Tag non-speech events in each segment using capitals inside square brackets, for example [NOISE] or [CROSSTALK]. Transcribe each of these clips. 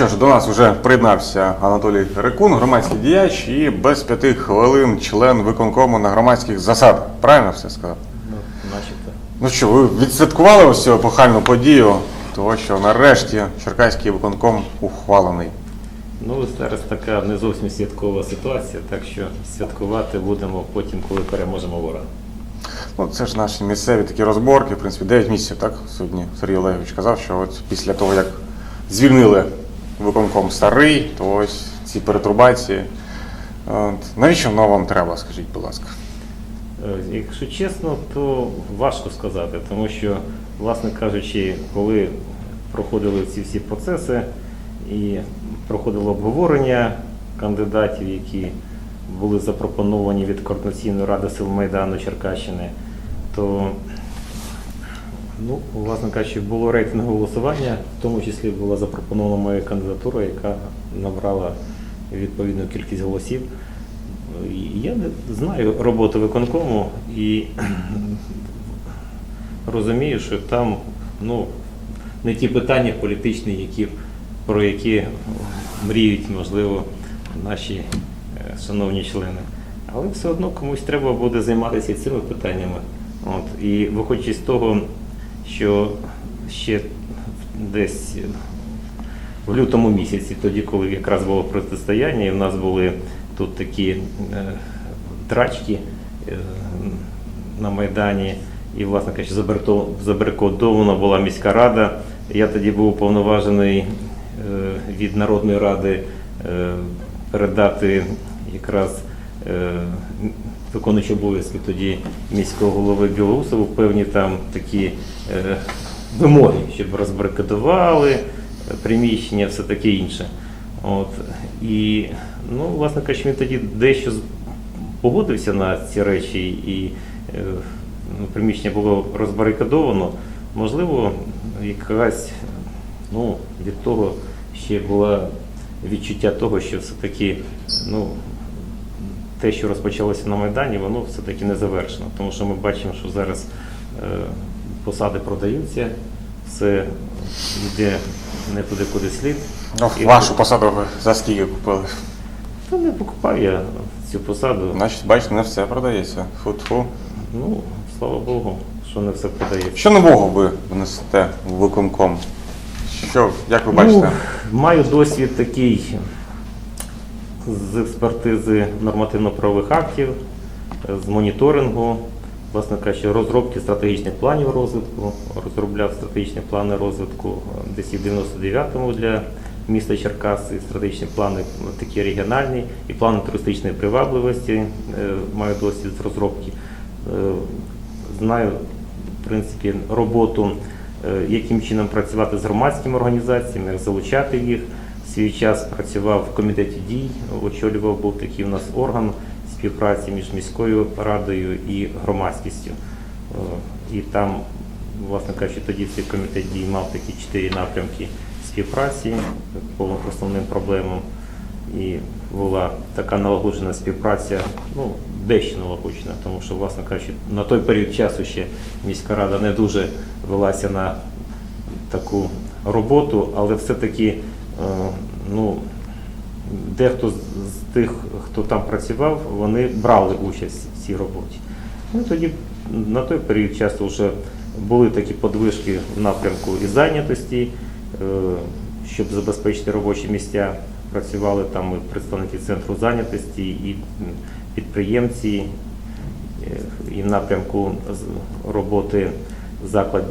що ж, до нас вже приєднався Анатолій Рекун, громадський діяч і без п'яти хвилин член виконкому на громадських засадах. Правильно все сказав? Ну, начебто. Ну що, ви відсвяткували ось цю епохальну подію, того, що нарешті Черкаський виконком ухвалений. Ну, зараз така не зовсім святкова ситуація, так що святкувати будемо потім, коли переможемо ворога. Ну, це ж наші місцеві такі розборки, в принципі, 9 місяців, так? Сьогодні Сергій Олегович казав, що от після того, як звільнили виконком старий, то ось ці перетрубації. От. Навіщо воно вам треба, скажіть, будь ласка? Е, Якщо чесно, то важко сказати, тому що, власне кажучи, коли проходили ці всі процеси і проходило обговорення кандидатів, які були запропоновані від Координаційної ради сил Майдану Черкащини, то, ну, власне кажучи, було рейтингове голосування, в тому числі була запропонована моя кандидатура, яка набрала відповідну кількість голосів. Я знаю роботу виконкому і [CLEARS THROAT] розумію, що там ну, не ті питання політичні, які, про які мріють, можливо, наші е, шановні члени. Але все одно комусь треба буде займатися цими питаннями. От. І виходячи з того, що ще десь в лютому місяці, тоді, коли якраз було протистояння, і в нас були тут такі е, трачки е, на Майдані, і, власне кажучи, забарикадована була міська рада. Я тоді був уповноважений е, від Народної ради е, передати якраз е, виконуючи обов'язки тоді міського голови Білоусову певні там такі е, вимоги, щоб розбарикадували е, приміщення, все таке інше. От. І, ну, власне кажучи, він тоді дещо погодився на ці речі, і е, ну, приміщення було розбарикадовано. Можливо, якась ну, від того ще була відчуття того, що все-таки ну, те, що розпочалося на Майдані, воно все-таки не завершено. Тому що ми бачимо, що зараз е, посади продаються, все йде не туди, куди слід. Ну, І- вашу посаду ви за скільки купили? Та не покупав я цю посаду. Значить, бачите, не все продається. Фу-фу. Ну, слава Богу, що не все продається. Що нового ви внесете в виконком? Що, як ви бачите? Ну, маю досвід такий з експертизи нормативно-правових актів, з моніторингу, власне кажучи, розробки стратегічних планів розвитку, розробляв стратегічні плани розвитку десь в 99-му для міста Черкаси, стратегічні плани такі регіональні, і плани туристичної привабливості, е, маю досвід з розробки. Е, Знаю, в принципі, роботу, е, яким чином працювати з громадськими організаціями, як залучати їх. Свій час працював в комітеті дій, очолював був такий у нас орган співпраці між міською радою і громадськістю. Е, І там, власне кажучи, тоді цей комітет дій мав такі чотири напрямки співпраці по основним проблемам. І була така налагоджена співпраця, ну, дещо налагоджена, тому що, власне кажучи, на той період часу ще міська рада не дуже велася на таку роботу, але все-таки ну, дехто з тих, хто там працював, вони брали участь в цій роботі. Ну, тоді на той період часу вже були такі подвижки в напрямку і зайнятості, е, щоб забезпечити робочі місця. Працювали там і представники центру зайнятості, і підприємці, е, і в напрямку роботи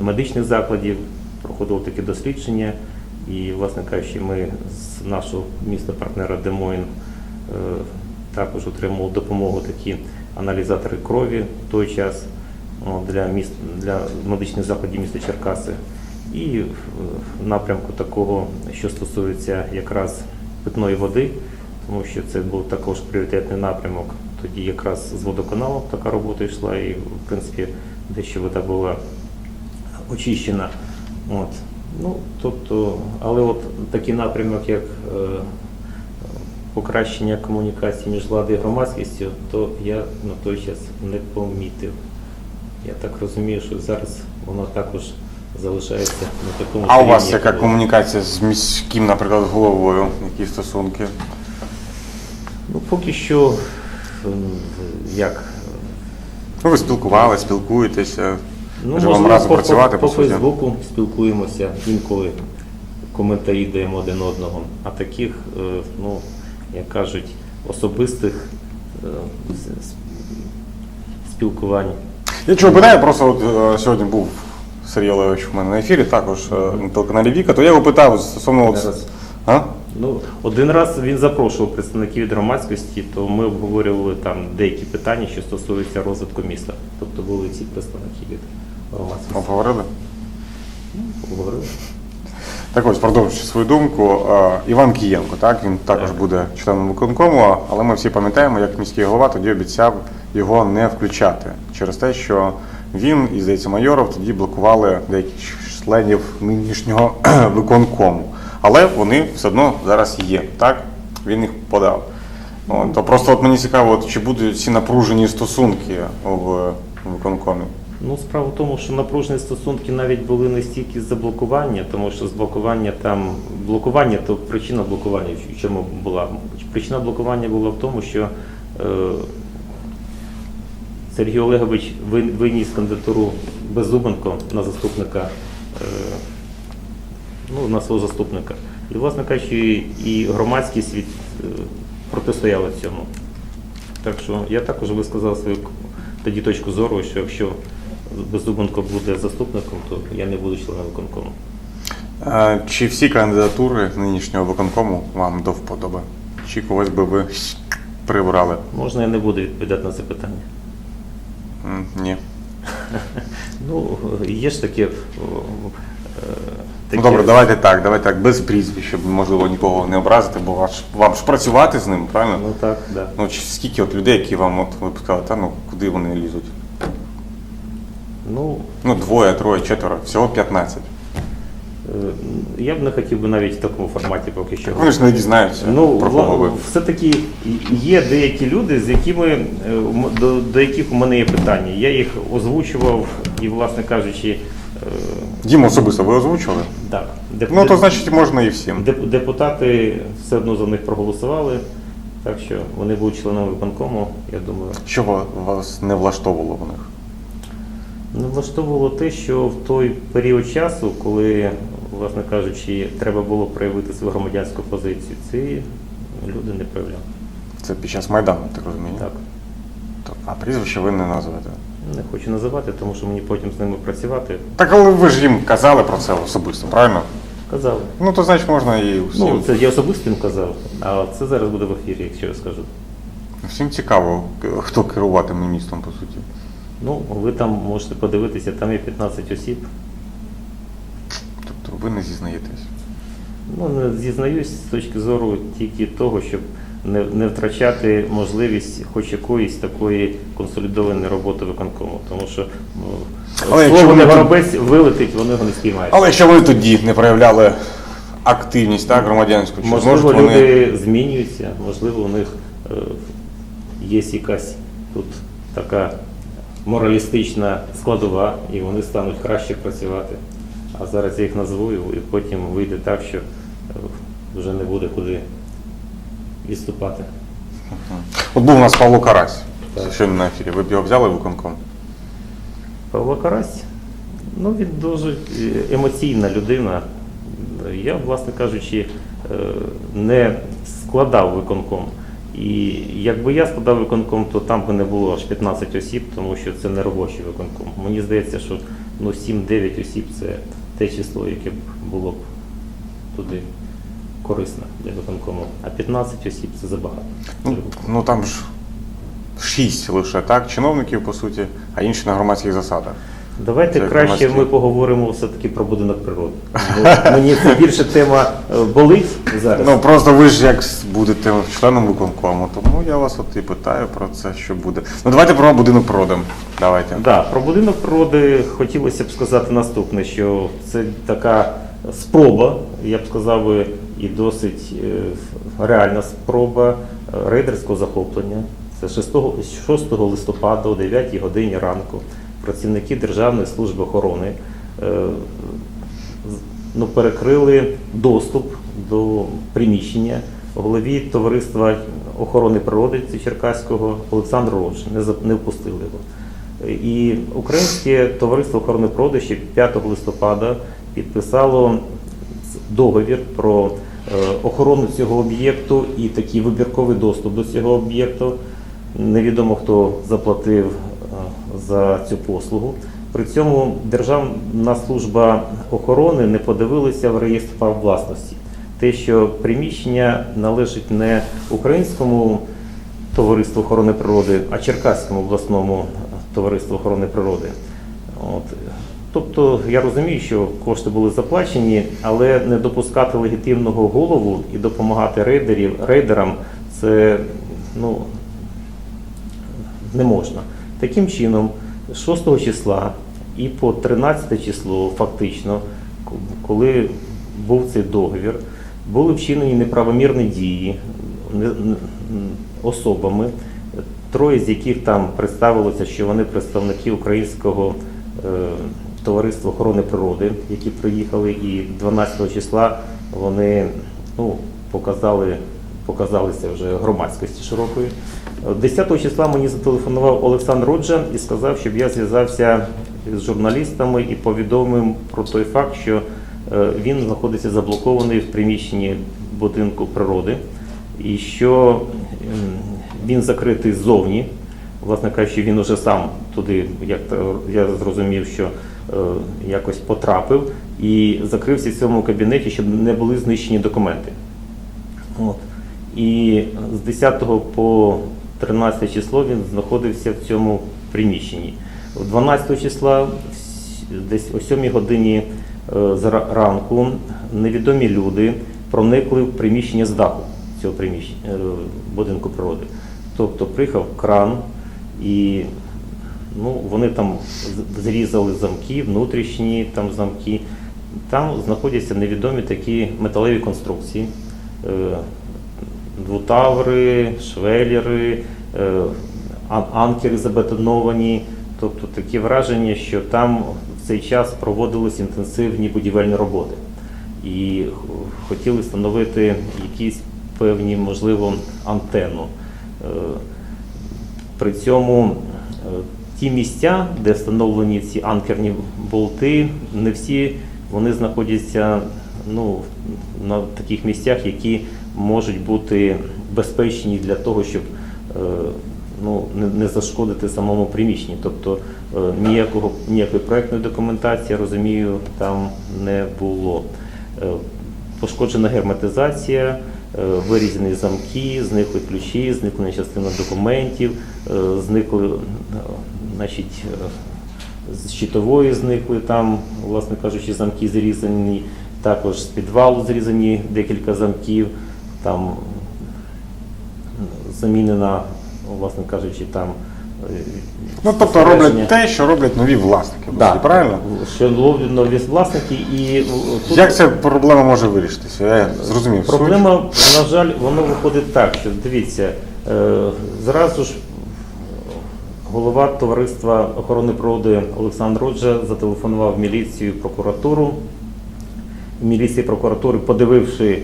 медичних закладів проходило таке дослідження. І, власне кажучи, ми з нашого міста партнера Демойн е, також отримали допомогу такі аналізатори крові в той час для міст для медичних закладів міста Черкаси. І в напрямку такого, що стосується якраз питної води, тому що це був також пріоритетний напрямок. Тоді якраз з водоканалом така робота йшла, і в принципі дещо вода була очищена. От. Ну, тобто, але от такий напрямок, як е, покращення комунікації між владою і громадськістю, то я на той час не помітив. Я так розумію, що зараз воно також залишається на такому А у вас яка було. комунікація з міським, наприклад, головою? Які стосунки? Ну, поки що, як Ну, ви спілкувалися, спілкуєтеся. Ну, Вже вам разом по, працювати, по, по по суті. Фейсбуку спілкуємося, інколи коментарі даємо один одного. А таких, е, ну, як кажуть, особистих е, спілкувань. Я чого питаю, просто от, е, сьогодні був Сергій Олегович у мене на ефірі, також на телеканалі Віка, то я його питав стосовно. от- А? Ну, один раз він запрошував представників від громадськості, то ми обговорювали там деякі питання, що стосуються розвитку міста. Тобто були ці представники від громадськості. Обговорили? Обговорили. Так ось, продовжуючи свою думку, е, Іван Кієнко, так, він також Так. буде членом виконкому, але ми всі пам'ятаємо, як міський голова тоді обіцяв його не включати через те, що він і, здається, майоров тоді блокували деяких членів нинішнього [CLEARS THROAT] виконкому. Але вони все одно зараз є, так? Він їх подав. От, то просто от мені цікаво, от, чи будуть ці напружені стосунки в виконкомі. Ну, справа в тому, що напружені стосунки навіть були не стільки з-за тому що з блокування там блокування, то причина блокування в чому була? Причина блокування була в тому, що е, Сергій Олегович виніс кандидатуру Беззубенко на заступника, е, ну, на свого заступника. І, власне кажучи, і громадський світ е, протистояли цьому. Так що я також висказав свою тоді точку зору, що якщо Беззубенко буде заступником, то я не буду членом виконкому. Е, Чи всі кандидатури нинішнього виконкому вам до вподоби? Чи когось би ви прибрали? Можна я не буду відповідати на це питання? М, Ні. [LAUGHS] Ну, є ж таке. о, е, Ну таке- добре, давайте так, давайте так, без прізвищ, щоб можливо нікого не образити, бо ваш, вам ж працювати з ним, правильно? Ну так, да. Ну чи скільки от людей, які вам от ви б сказали, та ну куди вони лізуть? Ну, Ну, двоє, троє, четверо, всього 15. е, я б не хотів би навіть в такому форматі поки що. Вони ж не дізнаються Ну, про вла- кого ви. все-таки є деякі люди, з якими е, м- до, до яких у мене є питання. Я їх озвучував і, власне кажучи, е, Дім особисто ви озвучили? так, деп- Ну то значить можна і всім. деп- депутати все одно за них проголосували, так що вони будуть членами виконкому, я думаю. Що ва- вас не влаштовувало в них? Не влаштовувало те, що в той період часу, коли, власне кажучи, треба було проявити свою громадянську позицію, ці люди не проявляли. Це під час Майдану, так розумію? Так. А прізвище ви не назвете. Не хочу називати, тому що мені потім з ними працювати. Так але ви ж їм казали про це особисто, правильно? Казали. Ну то значить можна і всім. Ну, це я особисто їм казав, а це зараз буде в ефірі, якщо я скажу. Всім цікаво, хто керуватиме містом, по суті. Ну, ви там можете подивитися, там є 15 осіб. Тобто ви не зізнаєтесь. Ну, не зізнаюсь з точки зору тільки того, щоб не, не втрачати можливість хоч якоїсь такої консолідованої роботи виконкому. Тому що ну, Але слово не тут- вилетить, вони його не спіймають. Але якщо вони тоді не проявляли активність так, громадянську, чи Можливо, зможуть вони. люди змінюються, можливо, у них е, є якась тут така моралістична складова, і вони стануть краще працювати. А зараз я їх назву, і потім вийде так, що е, вже не буде куди відступати. От був у нас Павло Карась. Щойно на ефірі. Ви б його взяли виконком? Павло Карась, ну він дуже е, емоційна людина. Я, власне кажучи, е, не складав виконком. І якби я складав виконком, то там би не було аж 15 осіб, тому що це не робочий виконком. Мені здається, що ну, 7-9 осіб це те число, яке б було б туди корисно для виконкому. А 15 осіб це забагато. Ну, ну там ж шість лише, так? Чиновників, по суті, а інші на громадських засадах. Давайте Це краще ми поговоримо все-таки про будинок природи. Бо мені це більше тема е, болить зараз. Ну просто ви ж як будете членом виконкому, тому я вас от і питаю про це, що буде. Ну давайте про будинок природи. Давайте. Да, про будинок природи хотілося б сказати наступне, що це така спроба, я б сказав, і досить е, реальна спроба е, рейдерського захоплення. Це 6, 6 листопада о 9 годині ранку працівники Державної служби охорони е, ну, перекрили доступ до приміщення голові товариства охорони природи Черкаського Олександру Родж. Не, впустили його. І Українське товариство охорони природи ще 5 листопада підписало договір про е, охорону цього об'єкту і такий вибірковий доступ до цього об'єкту. Невідомо хто заплатив за цю послугу. При цьому Державна служба охорони не подивилася в реєстр прав власності. Те, що приміщення належить не українському товариству охорони природи, а Черкаському обласному товариству охорони природи. От. Тобто я розумію, що кошти були заплачені, але не допускати легітимного голову і допомагати рейдерів, рейдерам це ну, не можна. Таким чином, 6 числа і по 13 число, фактично, ко- коли був цей договір, були вчинені неправомірні дії особами, троє з яких там представилося, що вони представники українського е, товариства охорони природи, які приїхали, і 12 числа вони ну, показали, показалися вже громадськості широкої. 10 числа мені зателефонував Олександр Роджа і сказав, щоб я зв'язався з журналістами і повідомив про той факт, що е, він знаходиться заблокований в приміщенні будинку природи, і що він закритий ззовні. Власне кажучи, він уже сам туди, як я зрозумів, що е, якось потрапив і закрився в цьому кабінеті, щоб не були знищені документи. От. І з 10 по 13 число він знаходився в цьому приміщенні. 12 числа, десь о 7 годині е, ранку, невідомі люди проникли в приміщення з даху цього приміщення е, будинку природи. Тобто приїхав кран і ну, вони там зрізали замки, внутрішні там замки. Там знаходяться невідомі такі металеві конструкції. Двутаври, швелери, е, анкери забетоновані. Тобто таке враження, що там в цей час проводились інтенсивні будівельні роботи. І хотіли встановити якісь певні, можливо, антенну. Е, При цьому е, ті місця, де встановлені ці анкерні болти, не всі вони знаходяться ну, на таких місцях, які можуть бути безпечні для того, щоб е, ну, не, зашкодити самому приміщенні. Тобто е, ніякого, ніякої проектної документації, я розумію, там не було. Е, Пошкоджена герметизація, вирізані замки, зникли ключі, зникла частина документів, зникли, значить, з щитової зникли там, власне кажучи, замки зрізані, також з підвалу зрізані декілька замків, там замінена, власне кажучи, там. е, Ну тобто роблять те, що роблять нові власники. Да. Правильно? Що ловлять нові власники і е, тут Як ця проблема може вирішитися? Я зрозумів. суть. Проблема, на жаль, воно виходить так, що дивіться, е, зразу ж голова товариства охорони природи Олександр Роджа зателефонував в міліцію, прокуратуру. Міліція і прокуратури, подививши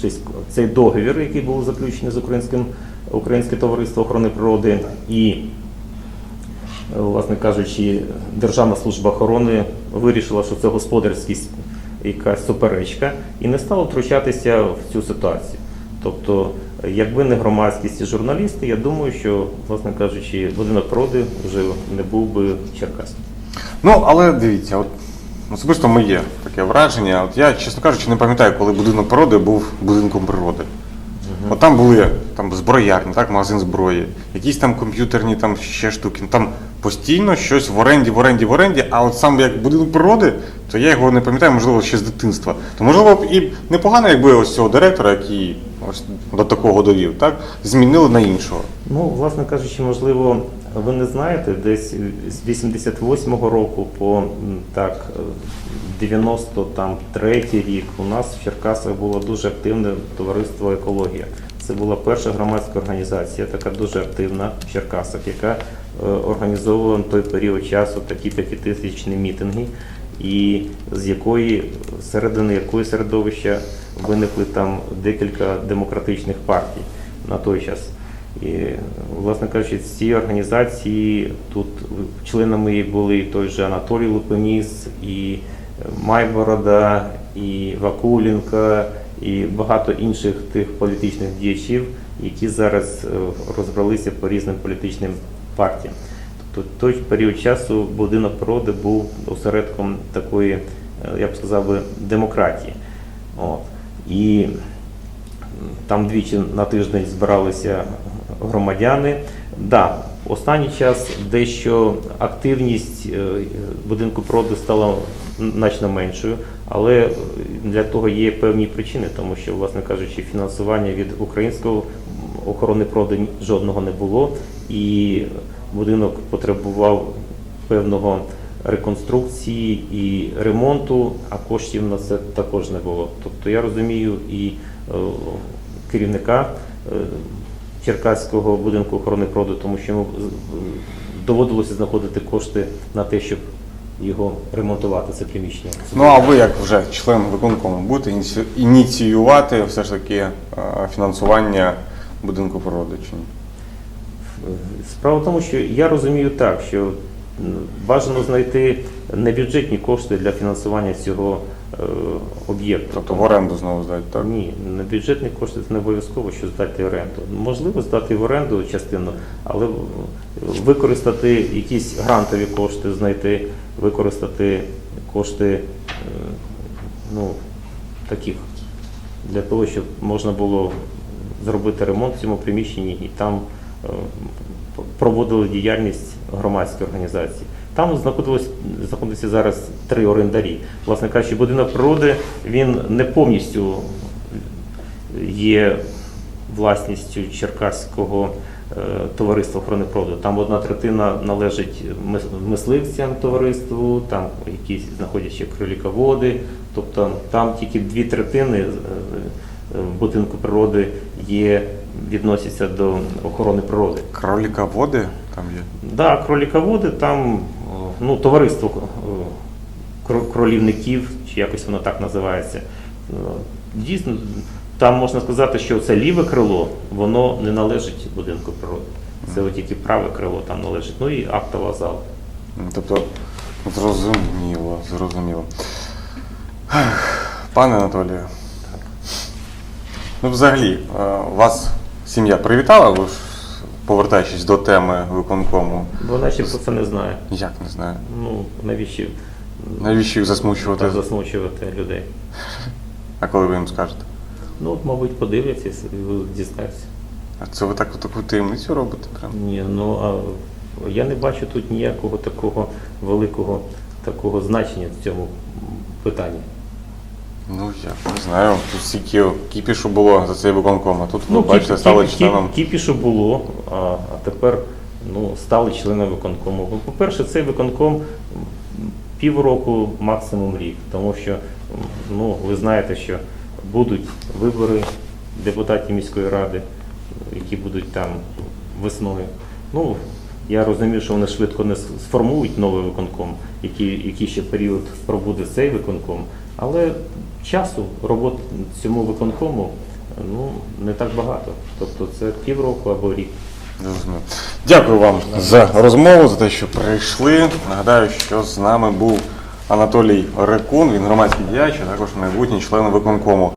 щось- цей договір, який був заключений з українським Українське товариство охорони природи і Е, власне кажучи, Державна служба охорони вирішила, що це господарська якась суперечка, і не стала втручатися в цю ситуацію. Тобто, якби не громадськість і журналісти, я думаю, що, власне кажучи, будинок природи вже не був би Черкас. Ну, але дивіться, от особисто моє таке враження. От я, чесно кажучи, не пам'ятаю, коли будинок природи був будинком природи. От там були там зброярні, так, магазин зброї, якісь там комп'ютерні там ще штуки. Там постійно щось в оренді, в оренді, в оренді, а от сам як будинок природи, то я його не пам'ятаю, можливо, ще з дитинства. То можливо б і непогано, якби ось цього директора, який ось до такого довів, так, змінили на іншого. Ну, власне кажучи, можливо, ви не знаєте, десь з 88-го року по так, е, 93-й рік у нас в Черкасах було дуже активне товариство екологія. Це була перша громадська організація, така дуже активна в Черкасах, яка е, організовувала на той період часу такі п'ятитисячні мітинги. і з якої середини якої середовища виникли там декілька демократичних партій на той час. І, власне кажучи, цієї організації тут членами були той же Анатолій Лупеніс, і Майборода, і Вакуленко, і багато інших тих політичних діячів, які зараз е, розбралися по різним політичним партіям. Тобто той період часу будинок природи був осередком такої, е, я б сказав демократії. От. І там двічі на тиждень збиралися громадяни. Да, останній час дещо активність е, будинку природи стала значно меншою, але для того є певні причини, тому що, власне кажучи, фінансування від українського охорони природи жодного не було, і будинок потребував певного реконструкції і ремонту, а коштів на це також не було. Тобто я розумію і е, керівника е, Черкаського будинку охорони природи, тому що йому доводилося знаходити кошти на те, щоб його ремонтувати, це приміщення. Ну а ви, як вже член виконкому, будете ініціювати все ж таки е, фінансування будинку природи чи ні? Справа в тому, що я розумію так, що бажано знайти небюджетні кошти для фінансування цього е, об'єкту. Тобто в оренду знову здати, так? Ні, на бюджетні кошти це не обов'язково, що здати оренду. Можливо, здати в оренду частину, але використати якісь грантові кошти, знайти, використати кошти е, ну, таких для того, щоб можна було зробити ремонт в цьому приміщенні і там проводили діяльність громадської організації. Там знаходилось, знаходиться зараз три орендарі. Власне кажучи, будинок природи він не повністю є власністю Черкаського е, товариства охорони природи. Там одна третина належить мисливцям товариству, там якісь знаходяться кроліководи, тобто там тільки дві третини е, е, будинку природи є, відносяться до охорони природи. Кроліка води там є. Так, Да, кроліководи там ну, товариство кролівників, чи якось воно так називається. Дійсно, там можна сказати, що це ліве крило, воно не належить будинку природи. Це от тільки праве крило там належить. Ну і актова зала. Ну, Тобто, зрозуміло, зрозуміло. Пане Анатолію, ну взагалі, е, вас сім'я привітала, ви ж повертаючись до теми виконкому. Бо начебто це не знає. Як не знаю. Ну, навіщо Навіщо їх засмучувати? так засмучувати людей? А коли ви їм скажете? Ну, от, мабуть, подивляться і дізнаються. А це ви так таку таємницю робите? Прям? Ні, ну а я не бачу тут ніякого такого великого такого значення в цьому питанні. Ну, я не знаю. Тут стільки кіпішу було за цей виконком, а тут, ви Ну, бачите, кіп- стали кіп- членом. Кіпішу було, а, а тепер ну, стали членом виконкому. По-перше, цей виконком півроку, максимум рік, тому що ну, ви знаєте, що будуть вибори депутатів міської ради, які будуть там весною. Ну, я розумію, що вони швидко не сформують новий виконком, який, який ще період пробуде цей виконком, але часу роботи цьому виконкому ну, не так багато. Тобто це півроку або рік. Дякую вам за розмову, за те, що прийшли. Нагадаю, що з нами був Анатолій Рекун, він громадський діяч, а також майбутній член виконкому.